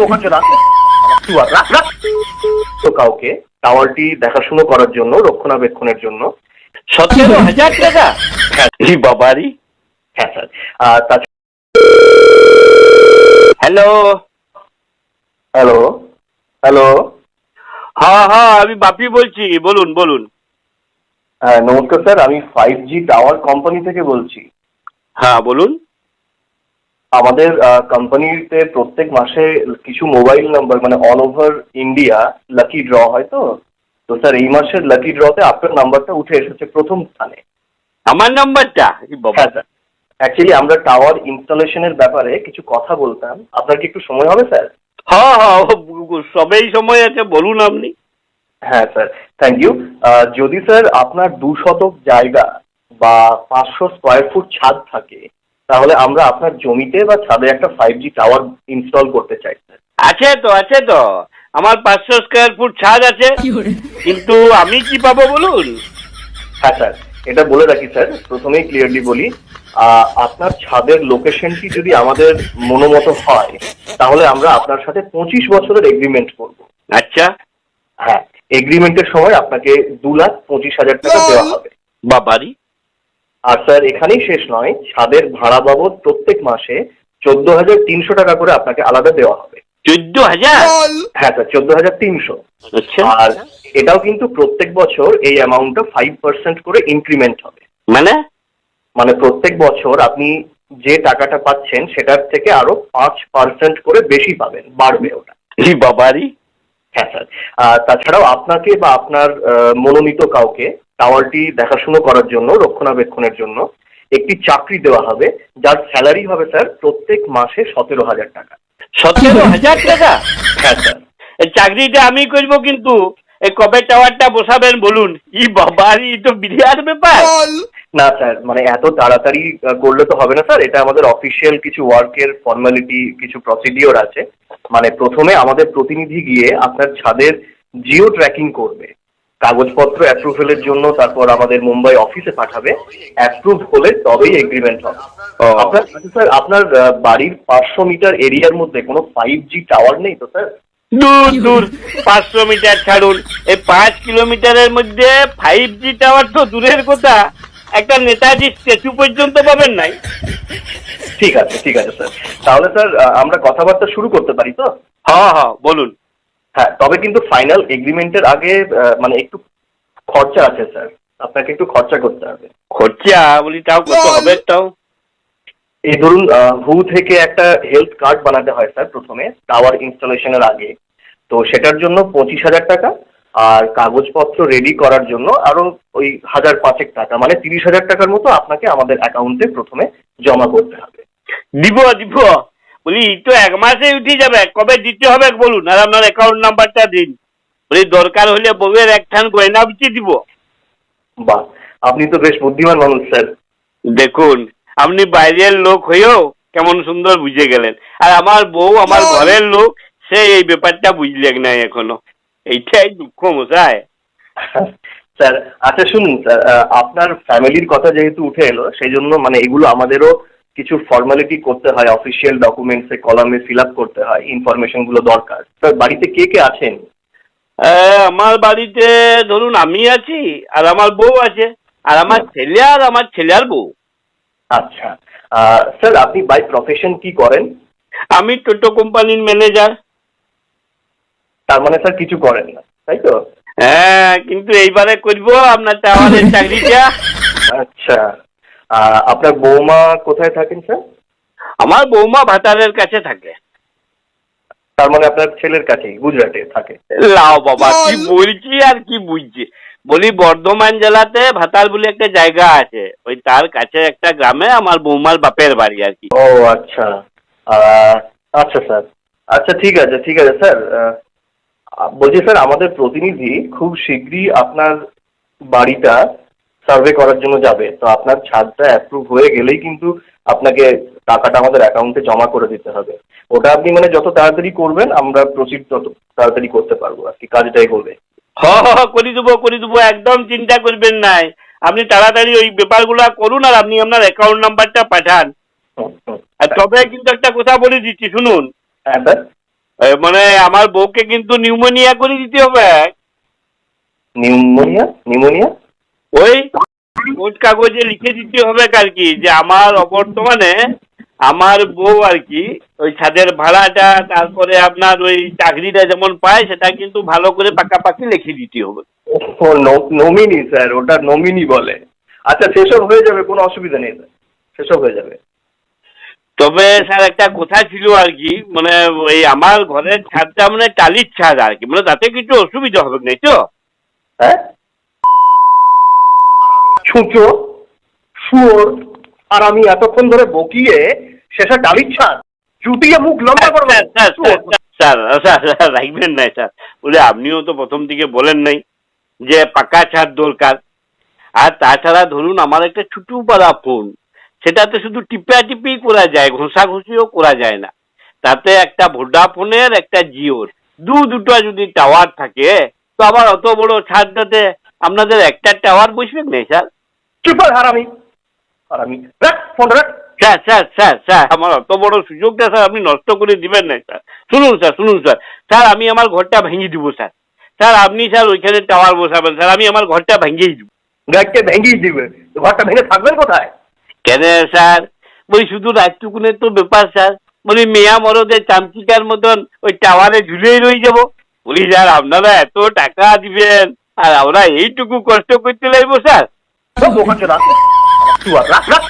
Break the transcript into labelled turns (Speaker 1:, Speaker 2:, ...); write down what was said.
Speaker 1: দোকান রাখ। রাখ তো কাউকে টাওয়ারটি দেখাশুনো করার জন্য রক্ষণাবেক্ষণের জন্য।
Speaker 2: সতেরো হাজার টাকা বাবারি।
Speaker 1: হ্যাঁ স্যার। আর তাছাড়া
Speaker 2: হ্যালো।
Speaker 1: হ্যালো। হ্যালো।
Speaker 2: হ্যাঁ হ্যাঁ আমি বাপি বলছি। বলুন বলুন।
Speaker 1: হ্যাঁ নমস্কার স্যার। আমি ফাইভ জি টাওয়ার কোম্পানি থেকে বলছি।
Speaker 2: হ্যাঁ বলুন।
Speaker 1: আমাদের কোম্পানিতে প্রত্যেক মাসে কিছু মোবাইল নাম্বার মানে all over India lucky draw হয় তো? তো স্যার এই মাসের লাকি ড্রতে আপনার নাম্বারটা উঠে এসেছে প্রথম স্থানে।
Speaker 2: আমার নাম্বারটা
Speaker 1: হ্যাঁ স্যার অ্যাকচুয়ালি আমরা টাওয়ার ইনস্টলেশনের ব্যাপারে কিছু কথা বলতাম। আপনার কি একটু সময় হবে স্যার
Speaker 2: হ্যাঁ হ্যাঁ সবেই সময় আছে বলুন আপনি।
Speaker 1: হ্যাঁ স্যার থ্যাংক ইউ যদি স্যার আপনার দু শতক জায়গা বা পাঁচশো স্কোয়ার ফুট ছাদ থাকে তাহলে আমরা আপনার জমিতে বা ছাদে একটা ফাইভ জি টাওয়ার ইনস্টল করতে চাই।
Speaker 2: আছে তো আছে তো। আমার পাঁচশো স্কোয়ার ফুট ছাদ আছে। কিন্তু আমি কি পাবো বলুন?
Speaker 1: হ্যাঁ স্যার এটা বলে রাখি স্যার। প্রথমেই ক্লিয়ারলি বলি আপনার ছাদের লোকেশনটি যদি আমাদের মনোমতো হয় তাহলে আমরা আপনার সাথে পঁচিশ বছরের এগ্রিমেন্ট করব।
Speaker 2: আচ্ছা।
Speaker 1: হ্যাঁ এগ্রিমেন্টের সময় আপনাকে দু লাখ পঁচিশ হাজার টাকা দেওয়া হবে।
Speaker 2: বাবারি।
Speaker 1: আর স্যার এখানেই শেষ নয়। ছাদের ভাড়া বাবদ প্রত্যেক মাসে চোদ্দ হাজার তিনশো টাকা করে আপনাকে আলাদা দেওয়া হবে।
Speaker 2: চোদ্দ হাজার?
Speaker 1: হ্যাঁ স্যার চোদ্দ হাজার তিনশো।
Speaker 2: আচ্ছা।
Speaker 1: আর এটাও কিন্তু প্রত্যেক বছর এই অ্যামাউন্টটা ফাইভ পার্সেন্ট করে ইনক্রিমেন্ট হবে।
Speaker 2: মানে?
Speaker 1: মানে প্রত্যেক বছর আপনি যে টাকাটা পাচ্ছেন সেটার থেকে আরও পাঁচ পার্সেন্ট করে বেশি পাবেন বাড়বে ওটা।
Speaker 2: বাবারি
Speaker 1: হ্যাঁ স্যার। আর তাছাড়াও আপনাকে বা আপনার আহ, মনোনীত কাউকে টাওয়ারটি দেখাশুনো করার জন্য রক্ষণাবেক্ষণের জন্য একটি চাকরি দেওয়া হবে যার স্যালারি হবে স্যার প্রত্যেক মাসে সতেরো হাজার টাকা।
Speaker 2: সতেরো হাজার টাকা?
Speaker 1: হ্যাঁ স্যার
Speaker 2: চাকরিটা আমি করব কিন্তু এই কবে টাওয়ারটা বসাবেন বলুন? ই বাবারি এ তো বিরাট ব্যাপার।
Speaker 1: না স্যার মানে এত তাড়াতাড়ি করলে তো হবে না স্যার এটা আমাদের অফিসিয়াল কিছু ওয়ার্কের ফর্মালিটি কিছু প্রসিডিওর আছে। মানে প্রথমে আমাদের প্রতিনিধি গিয়ে আপনার ছাদের জিও ট্র্যাকিং করবে। কাগজপত্র অ্যাপ্রুভেলের জন্য তারপর আমাদের মুম্বাই অফিসে পাঠাবে। অ্যাপ্রুভ হলে তবেই এগ্রিমেন্ট হবে। আপনার আচ্ছা, স্যার আপনার বাড়ির পাঁচশো মিটার এরিয়ার মধ্যে কোনো ফাইভ জি টাওয়ার নেই তো স্যার
Speaker 2: দূর দূর। পাঁচশো মিটার ছাড়ুন। এই পাঁচ কিলোমিটারের মধ্যে ফাইভ জি টাওয়ার তো দূরের কথা। একটা নেতাজি স্ট্যাচু পর্যন্ত পাবেন নাই।
Speaker 1: ঠিক আছে ঠিক আছে স্যার তাহলে স্যার আমরা কথাবার্তা শুরু করতে পারি তো?
Speaker 2: হ্যাঁ হ্যাঁ বলুন।
Speaker 1: হ্যাঁ তবে কিন্তু ফাইনাল এগ্রিমেন্টের আগে মানে একটু খরচা আছে স্যার আপনাকে একটু খরচা করতে হবে।
Speaker 2: খরচা? বলি তাও কত হবে তাও
Speaker 1: এই ধরুন হু থেকে একটা হেলথ কার্ড বানাতে হয় স্যার প্রথমে টাওয়ার ইনস্টলেশনের আগে। তো সেটার জন্য পঁচিশ হাজার টাকা আর কাগজপত্র রেডি করার জন্য আরও ওই হাজার পাঁচেক টাকা মানে তিরিশ হাজার টাকার মতো আপনাকে আমাদের অ্যাকাউন্টে প্রথমে জমা করতে হবে।
Speaker 2: দিব দিব বলি ই তো এক মাসে উঠে যাবে কবে দিতে হবে বলুন আর আপনার অ্যাকাউন্ট নাম্বারটা দিন। বলি দরকার হলে বউয়ের একখান গয়না বিচে দিব।
Speaker 1: বাহ আপনি তো বেশ বুদ্ধিমান মানুষ স্যার।
Speaker 2: দেখুন আপনি বাইরের লোক হয়েও কেমন সুন্দর বুঝে গেলেন। আর আমার বউ আমার ঘরের লোক সে এই ব্যাপারটা বুঝলেন নাই এখনও। এইটাই দুঃখ মশাই
Speaker 1: স্যার আচ্ছা শুনুন স্যার আপনার ফ্যামিলির কথা যেহেতু উঠে এলো সেই জন্য মানে এগুলো আমাদেরও কিছু ফর্মালিটি করতে হয় অফিসিয়াল ডকুমেন্টসে কলামে ফিল আপ করতে হয় ইনফরমেশনগুলো দরকার। স্যার বাড়িতে কে কে আছেন?
Speaker 2: আমার বাড়িতে ধরুন আমি আছি আর আমার বউ আছে আর আমার ছেলে আর আমার ছেলের বউ।
Speaker 1: আচ্ছা। স্যার আপনি বাই প্রফেশন কি করেন?
Speaker 2: আমি টোটো কোম্পানির ম্যানেজার
Speaker 1: তার মানে স্যার কিছু করেন না তাই তো?
Speaker 2: হ্যাঁ কিন্তু এইবারে করব আপনার টাওয়ারের চাকরিটা।
Speaker 1: আচ্ছা। আপনার বৌমা কোথায় থাকেন স্যার
Speaker 2: আমার বৌমা ভাতারের কাছে থাকে।
Speaker 1: তার মানে আপনার ছেলের কাছেই গুজরাটে থাকে।
Speaker 2: লাও বাবা কি বলছি আর কি বুঝছি? বলি বর্ধমান জেলাতে ভাতাল বলে একটা জায়গা আছে। ওই তার কাছে একটা গ্রামে আমার বৌমার বাপের বাড়ি আর কি।
Speaker 1: ও আচ্ছা। আহ, আচ্ছা স্যার আচ্ছা ঠিক আছে ঠিক আছে স্যার আহ, বলছি স্যার আমাদের প্রতিনিধি খুব শীঘ্রই আপনার বাড়িটা সার্ভে করার জন্য যাবে। তো আপনার ছাদটা অ্যাপ্রুভ হয়ে গেলেই কিন্তু আপনাকে টাকাটা আমাদের অ্যাকাউন্টে জমা করে দিতে হবে। ওটা আপনি মানে যত তাড়াতাড়ি করবেন আমরা প্রসিড তত তাড়াতাড়ি করতে পারব আর কি। কাজটাই হবে
Speaker 2: হ হ, করে দেবো করে দেবো একদম চিন্তা করবেন নাই আপনি তাড়াতাড়ি ওই ব্যাপারগুলো করুন আর আপনি আপনার অ্যাকাউন্ট নাম্বারটা পাঠান। আর তবে কিন্তু একটা কথা বলে দিচ্ছি শুনুন।
Speaker 1: হ্যাঁ
Speaker 2: মানে আমার বউকে কিন্তু নিউমোনিয়া করে দিতে হবে।
Speaker 1: নিউমোনিয়া? নিউমোনিয়া?
Speaker 2: ওই কোর্ট কাগজে লিখে দিতে হবে আর কি যে আমার অবর্তমানে আমার বউ আর কি ওই ছাদের ভাড়াটা তারপরে আপনার ওই চাকরিটা যেমন পায় সেটা কিন্তু ভালো করে পাকাপাকি লিখে দিতে হবে।
Speaker 1: ও নমিনি স্যার ওটা নমিনি বলে। আচ্ছা সেসব হয়ে যাবে কোনো অসুবিধা নেই স্যার সেসব হয়ে যাবে।
Speaker 2: তবে স্যার একটা কথা ছিল আর কি মানে ওই আমার ঘরের ছাদটা মানে টালির ছাদ আর কি মানে তাতে কিছু অসুবিধা হবে না তো?
Speaker 1: হ্যাঁ? ছুঁচো শুয়োর আর আমি এতক্ষণ ধরে বকিয়ে শেষে চুটিয়ে মুখ লম্বা করবে
Speaker 2: স্যার স্যার রাখবেন না স্যার। বলে আপনিও তো প্রথম থেকে বলেন নাই যে পাকা ছাদ দরকার। আর তাছাড়া ধরুন আমার একটা ছোটো পাড়া ফোন। সেটাতে শুধু টিপা টিপি করা যায় ঘষাঘষিও করা যায় না। তাতে একটা ভোডাফোনের একটা জিওর। দু দুটো যদি টাওয়ার থাকে তো আবার অত বড় ছাদটাতে আপনাদের একটা টাওয়ার বসবে না স্যার?
Speaker 1: চুপার হারামি হারামি রাখ ফোন রাখ
Speaker 2: স্যার স্যার স্যার স্যার আমার অত বড় সুযোগটা স্যার আপনি নষ্ট করে দিবেন না স্যার। শুনুন স্যার শুনুন স্যার। স্যার আমি আমার ঘরটা ভেঙে দিব স্যার। স্যার আপনি স্যার ওইখানে টাওয়ার বসাবেন স্যার আমি আমার ঘরটা ভেঙেই দিব।
Speaker 1: ভেঙেই দিবে। ঘরটা ভেঙে থাকবেন কোথায়?
Speaker 2: কেন স্যার? বলি শুধু রাজটুকুনের তো ব্যাপার স্যার। বলি মেয়া মরদের চামচিকার মতন ওই টাওয়ারে ঝুলেই রয়ে যাব। বলি স্যার আপনারা এত টাকা দিবেন আর আমরা এইটুকু কষ্ট করতে লাগবো স্যার।
Speaker 1: সব বোকা চোদা। চুয়ার, রাখ রাখ